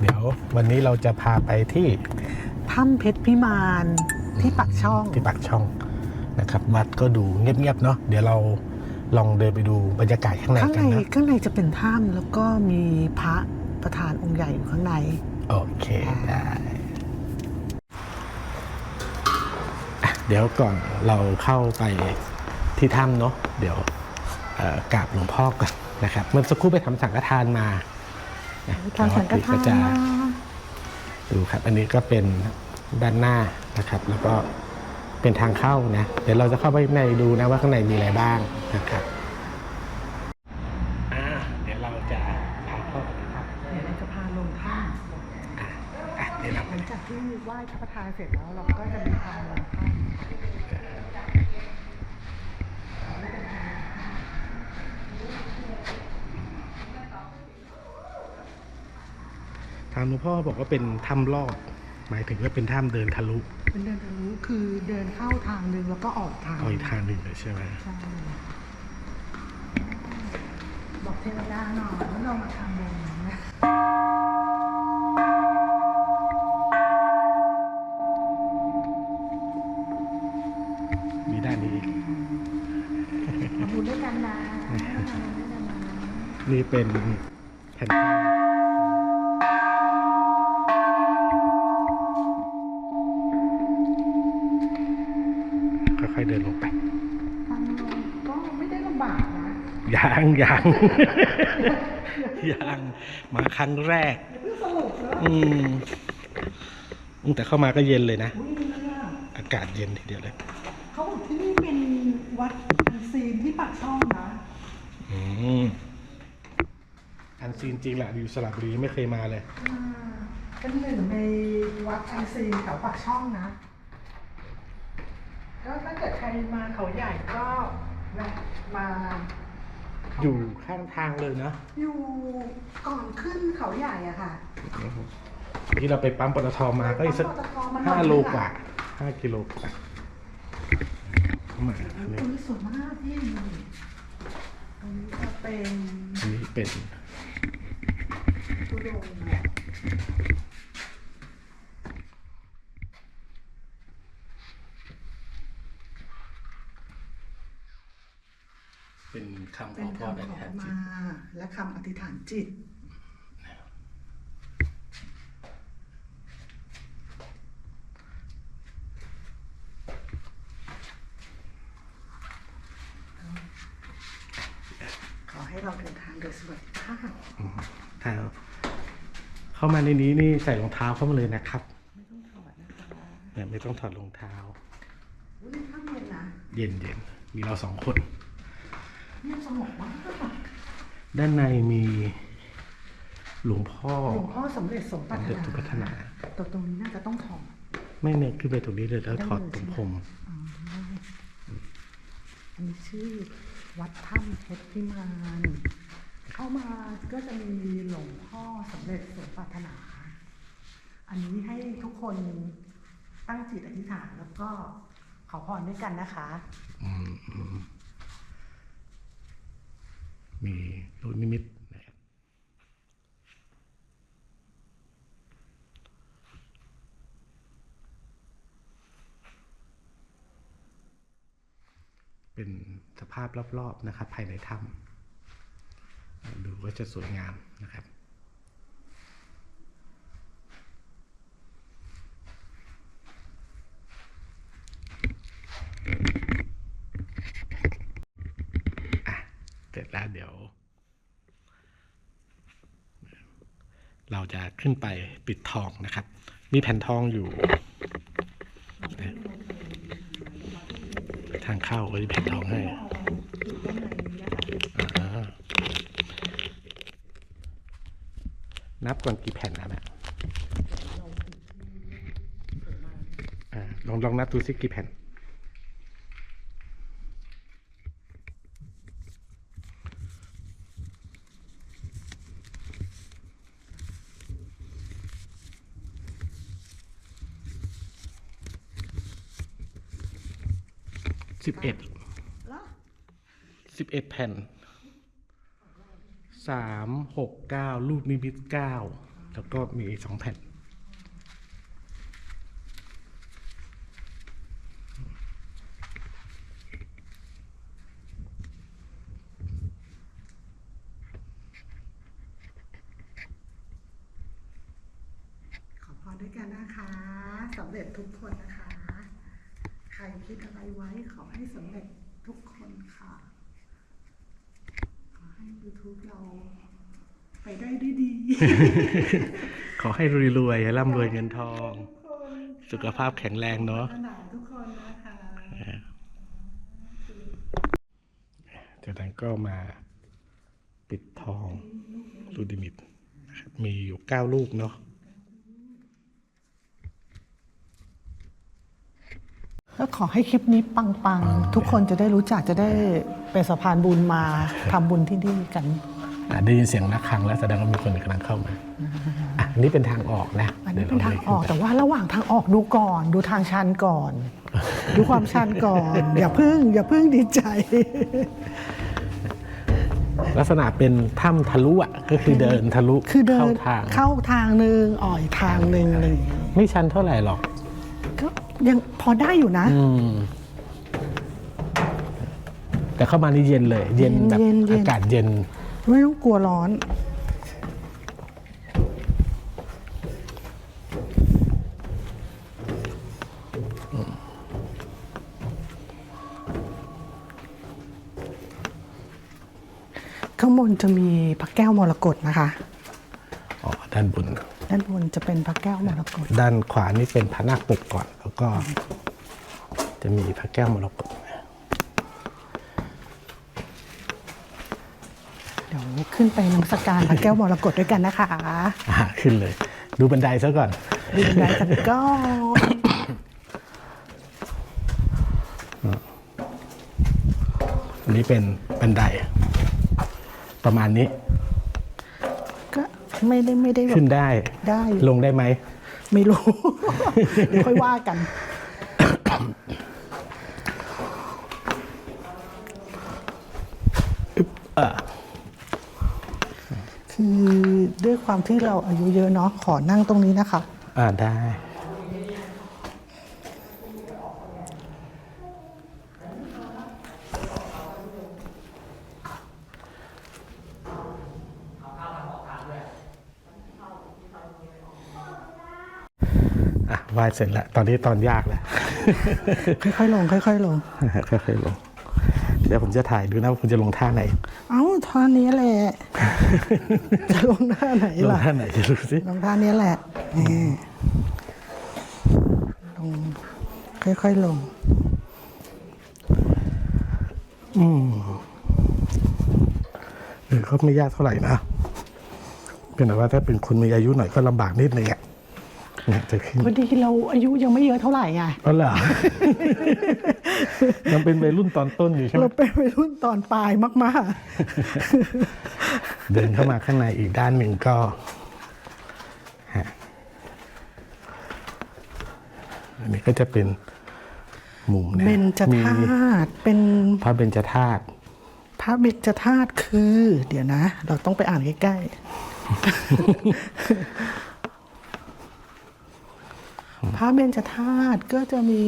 เดี๋ยววันนี้เราจะพาไปที่ถ้ำเพชรพิมานที่ปักช่องที่ปากช่องนะครับ วัดก็ดูเงียบๆเนาะเดี๋ยวเราลองเดินไปดูบรรยากาศข้างในข้างกัในนนะข้างในจะเป็นถ้ำแล้วก็มีพระประธานองค์ใหญ่อยู่ข้างใน โอเคได้อะเดี๋ยวก่อนเราเข้าไปที่ถ้ำเนาะเดี๋ยวเอ่อกราบหลวงพ่อก่อนนะครับเมื่อสักครู่ไปทำสังฆทานมานะ ทางสังฆทานจะมาดูครับ อันนี้ก็เป็นด้านหน้านะครับ แล้วก็เป็นทางเข้านะ เดี๋ยวเราจะเข้าไปข้างในดูนะว่าข้างในมีอะไรบ้างนะครับอ่าเดี๋ยวเราจะพาเข้าไปนะครับเดี๋ยวเราจะพาลงถ้อะอะเดี๋ยวเราำหลังจากที่ไหว้พระประธานเสร็จแล้วเราก็จะมีทางลงถ้ำ ทางหลวงพ่อบอกว่าเป็นถ้ำรอบหมายถึงว่าเป็นถ้ำเดินทะลุเป็นเดินทะลุคือเดินเข้าทางหนึ่งแล้วก็ออกทางเอาอีกทางหนึ่งเลยใช่ไหมใช่บอกเทวดาหน่อยว่าเรามาทำบุญนะมีด้านนี้อีกทำบุญด้วยกันนะนี่เป็นแผ่น ยังยังยังมาครั้งแรกเพิ่งสรุปแล้วอืมอืมแต่เข้ามาก็เย็นเลยนะอุ้ยเนี่ยอากาศเย็นทีเดียวเลย เขาบอกที่นี่เป็นวัดอันซีนที่ปากช่องนะ อืมอันซีนจริงแหละอยู่สระบุรีไม่เคยมาเลยอ่าเป็นหนึ่งในวัดอันซีนแถวปากช่องนะก็ถ้าเกิดใครมาเขาใหญ่ก็แวะมา อยู่ข้างทางเลยเนาะอยู่ก่อนขึ้นเขาใหญ่อะค่ะที่เราไปปั๊มปตทมาก็อีกสักปั๊มปตทมันห้าหน่อยโลนึงอะกว่าห้ากิโลกว่าเข้ามาอันนี้ตรงนี้สวยมากที่ตรงนี้จะเป็นอันนี้เป็นตุดง เนี่ยเป็นคำขเป็อนพรคำในขอทางมาจิตและคำอธิษฐานจิตขอให้เราเดินทางโดยสวัสดิภาพเท้าเข้ามาในนี้นี่ใส่รองเท้าเข้ามาเลยนะครับไม่ต้องถอดนะคะเนี่ยไม่ต้องถอดรองเท้า อุ้ยนี่ข้างเย็นนะ เย็นเย็นๆมีเราสองคน เงียบสงบมากด้านในมีหลวงพ่อหลวงพ่อสำเร็จสมปรารถสำเร็จสมปรารถนาตัวตรงนี้น่าจะต้องถอดไม่เนี่ยขึ้นไปตรงนี้เลยแล้วถอดตรงผมอ๋ออันนี้ชื่อวัดถ้ำเพชรพิมานเข้ามาก็จะมีหลวงพ่อสำเร็จสมปรารถนา อันนี้ให้ทุกคนตั้งจิตอธิษฐานแล้วก็ขอพรด้วยกันนะคะ อืมอื มีลูกนิมิตนะครับเป็นสภาพรอบๆนะครับ ภายในถ้ำดูว่าจะสวยงามนะครับ อะ เดี๋ยว เราจะขึ้นไปปิดทองนะครับ มีแผ่นทองอยู่ทางเข้าก็จะแผ่นทองให้นับก่อนกี่แผ่นนะแม่ลองลองนับดูซิกี่แผ่น สิบเอ็ดสิบเอ็ดแผ่นสามหกเก้าลูกนิมิตเก้าแล้วก็มีสองแผ่น ขอพรด้วยกันนะคะสำเร็จทุกคนนะคะ รคิดอะไรไว้ขอให้สำเร็จทุกคนค่ะ ขอให้ YouTube เราไปได้ด้วยดี ขอให้รวยๆร่ำรวยเงินทอง สุขภาพแข็งแรงเนาะขนาดทุกคนนะคะจากนั้นก็มาปิดทองลูดิมิตนะครับมีอยู่เก้าลูกเนาะ ก็ขอให้คลิปนี้ปังๆ ทุกคนจะได้รู้จักจะได้เป็นสะพานบุญมาทำบุญที่นี่กัน อะได้ยินเสียงระฆังแล้วแสดงว่ามีคนกำลังเข้ามาอะอันนี้เป็นทางออกนะอันนี้ดี๋ยวเป็นทางออกรแต่ว่าระหว่างทางออกดูก่อน ดูทางชันก่อน ดูความชันก่อน อย่าพึ่ง อย่าพึ่งดีใจ ลักษณะเป็นถ้ำทะลุอะก็คือเดินทะลุคือเดิเข้านทาง เข้าทางหนึ่งอ่อยทางหนึ่งอะไรอย่างเงี้ยไม่ชันเท่าไหร่หรอกก็ ยังพอได้อยู่นะ อืมแต่เข้ามานี่เย็นเลย เย็นแบบเย็นเย็น อากาศเย็น ไม่ต้องกลัวร้อน ข้างบนจะมีพระแก้วมรกตนะคะ อ๋อ ด้านบน ด้านบนจะเป็นพระแก้วมรกตด้านขวานี่เป็นพระนาคปกก่อนแล้ว ก็ จะมีพระแก้วมรกตเดี๋ยวขึ้นไปนมัสการพระแก้วมรกตด้วยกันนะคะอ่าขึ้นเลย ดูบันไดซะก่อน ดูบันไดกันก่อนอันนี้เป็นบันได ประมาณนี้ ก็ไม่ได้ไม่ได้แบขึ้บนได้ ได้ ลงได้ไหม ไม่รู้ เดี๋ยวค่อยว่ากัน คือด้วยความที่เราอายุเยอะเนาะขอนั่งตรงนี้นะคะ อ่าได้ ไหวายเสร็จแล้ว ตอนนี้ตอนยากแล้ว ค่อยๆลง ค่อยๆลง ค่อยๆลง เดี๋ยวผมจะถ่ายดูนะว่าคุณจะลงท่าไหน เอ้าท่านี้แหละ จะลงท่าไหนลงล่ะ ท่าไหนจะดูสิ ลงท่านี้แหละนี่ลง ค่อยๆลงเออก็ไม่ยากเท่าไหร่นะเพียงแต่ว่าถ้าเป็นคนมีอายุหน่อยก็ลำบากนิดนึงอะ เนี่ยจะขึ้นพอดีเราอายุยังไม่เยอะเท่าไหร่ไงอ๋อเหรอ ยังเป็นวัยรุ่นตอนต้นอยู่ใช่ไหมเราเป็นวัยรุ่นตอนปลายมากเดินเข้ามาข้างในอีกด้านหนึ่งก็ฮะอันนี้ก็จะเป็นมุมๆนะเบญจมีธาตุเป็นพระเบญจธาตุพระเบญจธาตุคือ เดี๋ยวนะ เราต้องไปอ่านใกล้ๆ พระเบญจธาตุก็จะมี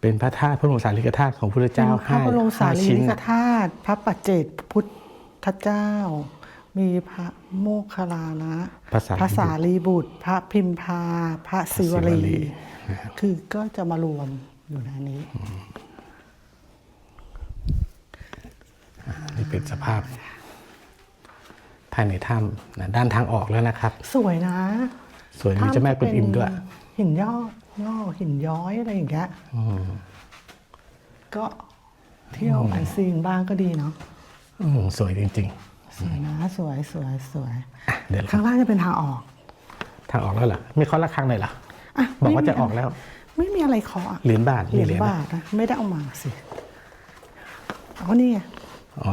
เป็นพระธาตุพระบรมสารีริกธาตุของพระพุทธเป็นเจ้าพระบรมสารีชิ้นริกธาตุพระปัจเจกพุทธเจ้า มีพระโมคคัลลานะพระสารีบุตร พระสารีบุตรพระพิมพา พระศิวศิวลีลี คือก็จะมารวมอยู่ในนี้นี่เป็นสภาพภายในถ้ำนะด้านทางออกแล้วนะครับ สวยนะ สวยมีเจ้าแม่กวนอิมด้วย หินย่อย่อหินย้อยอะไรอย่างเงี้ยก็เที่ยวอันซีนบ้างก็ดีเนาะอืมสวยจริงสวยนะสวยสวยสวยๆอะเดี๋ยวข้างล่างจะเป็นทางออก ทางออกแล้วเหรอไม่เคาะระฆังเลยเหรออะบอกว่าไม่มีจะออกแล้ว ไม่มีอะไรเคาะอะเหรียญบาทเหมีรียญเหรียญบาทนะไม่ได้เอามาสิเอานี่ไงอ๋อ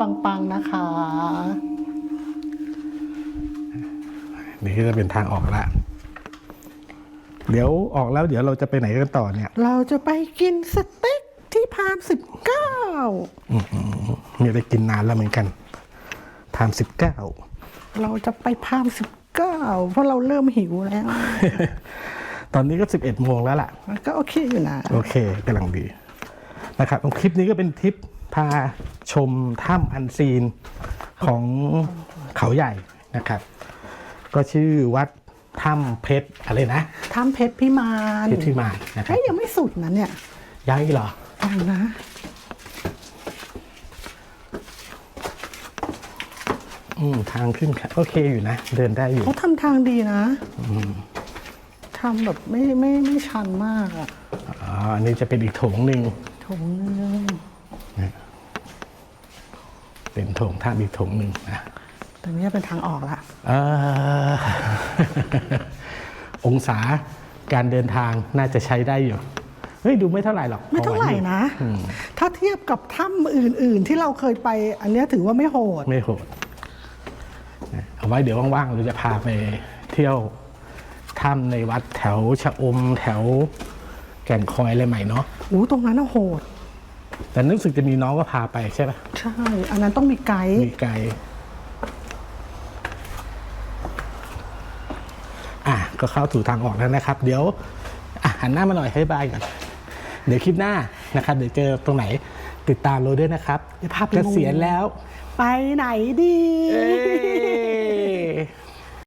ปังๆนะคะ นี่ก็จะเป็นทางออกละเดี๋ยวออกแล้วเดี๋ยวเราจะไปไหนกันต่อเนี่ย เราจะไปกินสเต็กที่พามสิบเก้าไม่ได้กินนานแล้วเหมือนกันทามสิบเก้าเราจะไปพามสิบเก้าเพราะเราเริ่มหิวแล้ว ตอนนี้ก็สิบเอ็ดโมงแล้วล่ะมันก็โอเคอยู่นะ โอเคกำลังดีนะครับคลิปนี้ก็เป็นทริป พาชมถ้ำอันซีนของเขาใหญ่นะครับ ก็ชื่อวัดถ้ำเพชรอะไรนะถ้ำเพชรพิมานเพชรที่มานนะครับเฮ้ยยังไม่สุดนะเนี่ยยังอีกเหรอยังนะอืมทางขึ้นครับโอเคอยู่นะ เดินได้อยู่เขาทำทางดีนะทำแบบไม่ไม่ไม่ชันมากอะอ๋ออันนี้จะเป็นอีกโถงหนึ่งโถงนึง เป็นโถงถ้ำอีกโถงหนึ่งนะแต่นี้เป็นทางออกละเอ่อองศาการเดินทางน่าจะใช้ได้อยู่เฮ้ยดูไม่เท่าไหร่หรอก ไม่เท่าไหร่นะ ถ้าเทียบกับถ้ำอื่น ๆ ที่เราเคยไป อันเนี้ยถือว่าไม่โหด ไม่โหดนะเอาไว้เดี๋ยวว่าง ๆ เราจะพาไปเที่ยวถ้ำในวัดแถวชะอมแถวแก่งคอยอะไรใหม่เนาะอู้ตรงนั้นน่ะโหด แต่รู้สึกจะมีน้องก็พาไปใช่ปะใช่ อันนั้นต้องมีไกด์มีไกด์อะก็เข้าถูกทางออกแล้วนะครับ เดี๋ยวอะหันหน้ามาหน่อยให้บายก่อนเดี๋ยวคลิปหน้านะครับ เดี๋ยวเจอตรงไหนติดตามเราด้วยนะครับเดี๋ยวพาไปเกมูษียณแล้ว ไปไหนดีเอ้ย